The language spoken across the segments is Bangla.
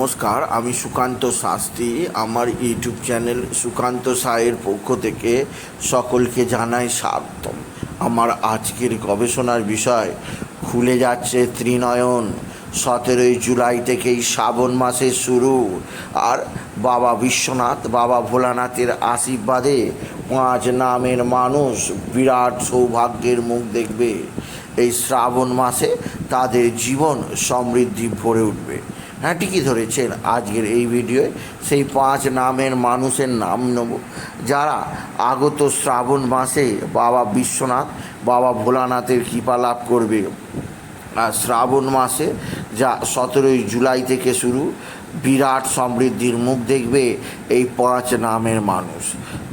নমস্কার, আমি সুকান্ত শাস্ত্রী। আমার ইউটিউব চ্যানেল সুকান্ত সায়ের পক্ষ থেকে সকলকে জানাই স্বাগতম। আমার আজকের গবেষণার বিষয়, খুলে যাচ্ছে ত্রিনয়ন। সতেরোই জুলাই থেকেই শ্রাবণ মাসের শুরু। আর বাবা বিশ্বনাথ, বাবা ভোলানাথের আশীর্বাদে পাঁচ নামের মানুষ বিরাট সৌভাগ্যের মুখ দেখবে। এই শ্রাবণ মাসে তাদের জীবন সমৃদ্ধি ভরে উঠবে। হ্যাঁ ঠিকই ধরেছেন আজকের এই ভিডিওয়ে। সেই পাঁচ নামের মানুষের নাম নেব। যারা আগত শ্রাবণ মাসে বাবা বিশ্বনাথ, বাবা ভোলানাথের কৃপা লাভ করবে। আর শ্রাবণ মাসে যা সতেরোই জুলাই থেকে শুরু বিরাট সমৃদ্ধির মুখ দেখবে এই পরাচ নামের মানুষ।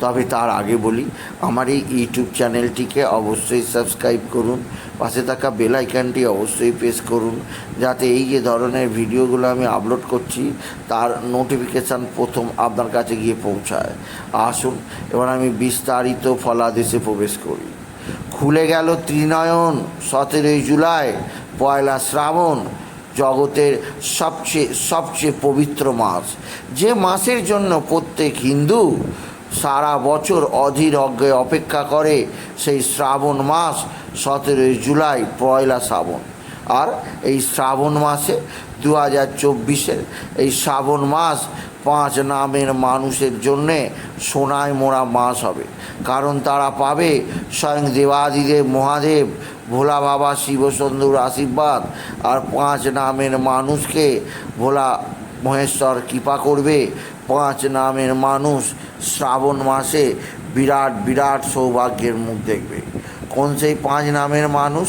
তবে তার আগে বলি, আমার এই ইউটিউব চ্যানেলটিকে অবশ্যই সাবস্ক্রাইব করুন, পাশে থাকা বেল আইকনটি অবশ্যই প্রেস করুন, যাতে এই যে ধরনের ভিডিওগুলো আমি আপলোড করছি, তার নোটিফিকেশান প্রথম আপনার কাছে গিয়ে পৌঁছায়। আসুন, এবার আমি বিস্তারিত ফলাদেশে প্রবেশ করি। খুলে গেল ত্রিনয়ন, সতেরোই জুলাই, পয়লা শ্রাবণ জগতের সবচেয়ে সবচেয়ে পবিত্র মাস। যে মাসের জন্য প্রত্যেক হিন্দু সারা বছর অধীর অজ্ঞে অপেক্ষা করে, সেই শ্রাবণ মাস সতেরোই জুলাই, পয়লা শ্রাবণ। আর এই শ্রাবণ মাসে দু হাজার চব্বিশের এই শ্রাবণ মাস পাঁচ নামের মানুষের জন্যে সোনায় মোড়া মাস হবে। কারণ তারা পাবে স্বয়ং দেবাদিদেব, মহাদেব, ভোলা বাবা শিবসন্ধুর আশীর্বাদ। আর পাঁচ নামের মানুষকে ভোলা মহেশ্বর কৃপা করবে। পাঁচ নামের মানুষ শ্রাবণ মাসে বিরাট বিরাট সৌভাগ্যের মুখ দেখবে। কোন সেই পাঁচ নামের মানুষ?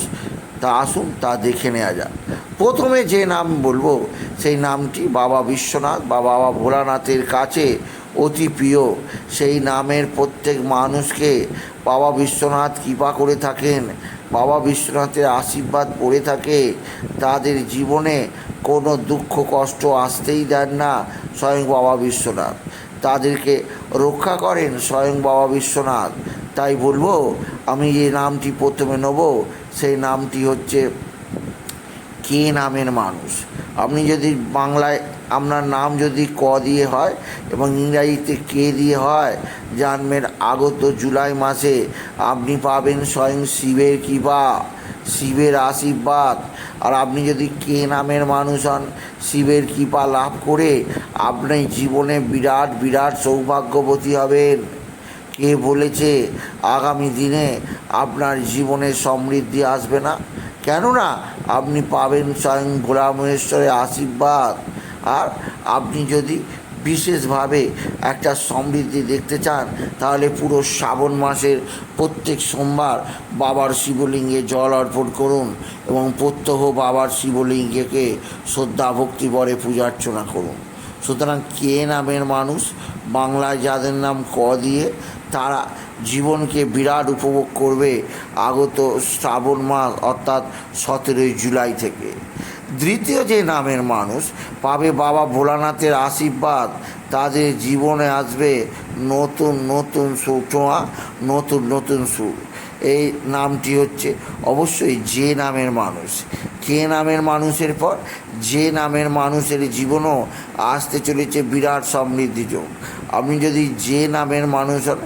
তা আসুন, তা দেখে নেওয়া যাক। প্রথমে যে নাম বলব, সেই নামটি বাবা বিশ্বনাথ বা বাবা ভোলানাথের কাছে অতি প্রিয়। সেই নামের প্রত্যেক মানুষকে বাবা বিশ্বনাথ কৃপা করে থাকেন। বাবা বিশ্বনাথের আশীর্বাদ পড়ে থাকে। তাদের জীবনে কোনো দুঃখ, কষ্ট আসতেই দেন না স্বয়ং বাবা বিশ্বনাথ। তাদেরকে রক্ষা করেন স্বয়ং বাবা বিশ্বনাথ। তাই বলব, আমি যে নামটি প্রথমে নেব, সেই নামটি হচ্ছে কে নামের মানুষ? আপনি যদি বাংলায়, আপনার নাম যদি ক দিয়ে হয় এবং ইংরাজিতে কে দিয়ে হয় জানবেন আগত জুলাই মাসে আপনি পাবেন স্বয়ং শিবের কৃপা, শিবের আশীর্বাদ। আর আপনি যদি কে নামের মানুষ হন, শিবের কৃপা লাভ করে আপনি জীবনে বিরাট বিরাট সৌভাগ্যবতী হবেন। কে বলেছে, আগামী দিনে আপনার জীবনে সমৃদ্ধি আসবে না? কেননা আপনি পাবেন স্বয়ং ভোলা মহেশ্বরের আশীর্বাদ। আর আপনি যদি বিশেষভাবে একটা সমৃদ্ধি দেখতে চান, তাহলে পুরো শ্রাবণ মাসের প্রত্যেক সোমবার বাবার শিবলিঙ্গে জল অর্পণ করুন এবং প্রত্যহ বাবার শিবলিঙ্গকে শ্রদ্ধা ভক্তি ভরে পূজার্চনা করুন। সুতরাং কে নামের মানুষ? বাংলায় যাদের নাম ক দিয়ে তারা জীবনকে বিরাট উপভোগ করবে আগত শ্রাবণ মাস, অর্থাৎ সতেরোই জুলাই থেকে। দ্বিতীয় যে নামের মানুষ, পাবে বাবা ভোলানাথের আশীর্বাদ। তাদের জীবনে আসবে নতুন নতুন ছোঁয়া, নতুন নতুন সুর এই নামটি হচ্ছে অবশ্যই যে নামের মানুষ। কে নামের মানুষের পর, যে নামের মানুষের জীবনও আসতে চলেছে বিরাট সমৃদ্ধি যোগ। আপনি যদি যে নামের মানুষ হন,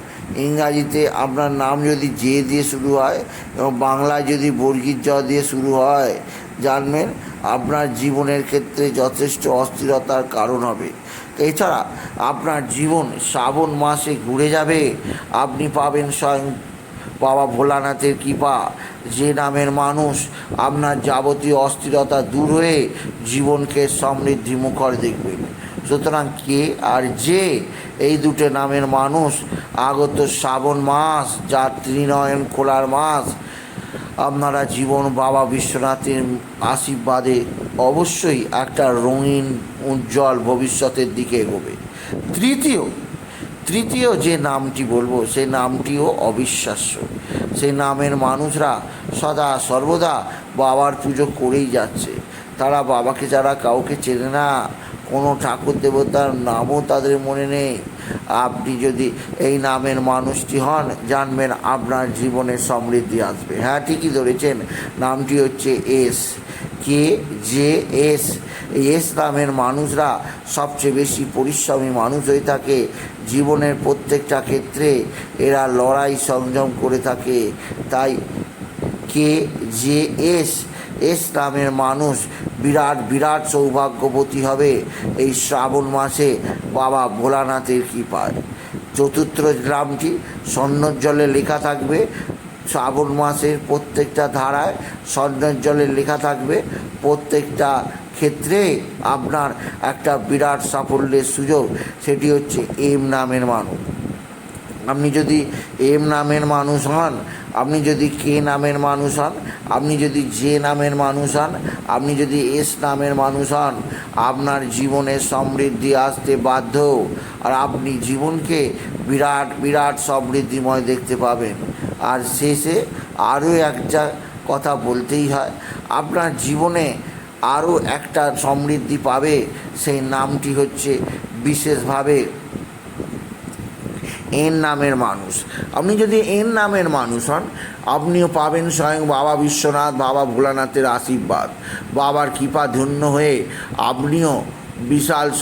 ইংরাজিতে আপনার নাম যদি যে দিয়ে শুরু হয় এবং বাংলায় যদি বর্গীর জ দিয়ে শুরু হয়, জানবেন আপনার জীবনের ক্ষেত্রে যথেষ্ট অস্থিরতার কারণ হবে। এছাড়া আপনার জীবন শ্রাবণ মাসে ঘুরে যাবে, আপনি পাবেন স্বয়ং বাবা ভোলানাথের কৃপা। যে নামের মানুষ আপনার যাবতীয় অস্থিরতা দূর হয়ে জীবনকে সমৃদ্ধি মুখর দেখবেন। সুতরাং কে আর যে এই দুটো নামের মানুষ, আগত শ্রাবণ মাস যা ত্রিনয়ন খোলার মাস, আপনারা জীবন বাবা বিশ্বনাথের আশীর্বাদে অবশ্যই একটা রঙিন, উজ্জ্বল ভবিষ্যতের দিকে এগোবে। তৃতীয় তৃতীয় যে নামটি বলব, সেই নামটিও অবিশ্বাস্য। সেই নামের মানুষরা সদা সর্বদা বাবার পুজো করেই যাচ্ছে। তারা বাবাকে যারা কাউকে চেনে না, কোনো ঠাকুর দেবতার নামও তাদের মনে নেই। আপনি যদি এই নামের মানুষটি হন, জানবেন আপনার জীবনে সমৃদ্ধি আসবে। হ্যাঁ ঠিকই ধরেছেন। নামটি হচ্ছে S, K, J, S. S নামের মানুষরা সবচেয়ে বেশি পরিশ্রমী মানুষ হয়ে থাকে। জীবনের প্রত্যেকটা ক্ষেত্রে এরা লড়াই সংযম করে থাকে। তাই কে যে এস এস নামের মানুষ বিরাট বিরাট সৌভাগ্যবতী হবে এই শ্রাবণ মাসে বাবা ভোলানাথের কৃপায়। চতুর্থ গ্রামটি স্বর্ণর জলে লেখা থাকবে। শ্রাবণ মাসের প্রত্যেকটা ধারায় স্বর্ণের জলে লেখা থাকবে। প্রত্যেকটা ক্ষেত্রে আপনার একটা বিরাট সাফল্যের সুযোগ, সেটি হচ্ছে এম নামের মানুষ। আপনি যদি এম নামের মানুষ হন, আপনি যদি কে নামের মানুষ হন, আপনি যদি জে নামের মানুষ হন, আপনি যদি এস নামের মানুষ হন, আপনার জীবনে সমৃদ্ধি আসতে বাধ্য। আর আপনি জীবনকে বিরাট বিরাট সমৃদ্ধিময় দেখতে পাবেন। আর শেষে আরও একটা কথা বলতেই হয়, আপনার জীবনে আরও একটা সমৃদ্ধি পাবে, সেই নামটি হচ্ছে বিশেষভাবে এন নামের মানুষ। আপনি যদি এন নামের মানুষ হন, আপনিও পাবেন স্বয়ং বাবা বিশ্বনাথ, বাবা ভোলানাথের আশীর্বাদ। বাবার কৃপা ধন্য হয়ে আপনিও বিশাল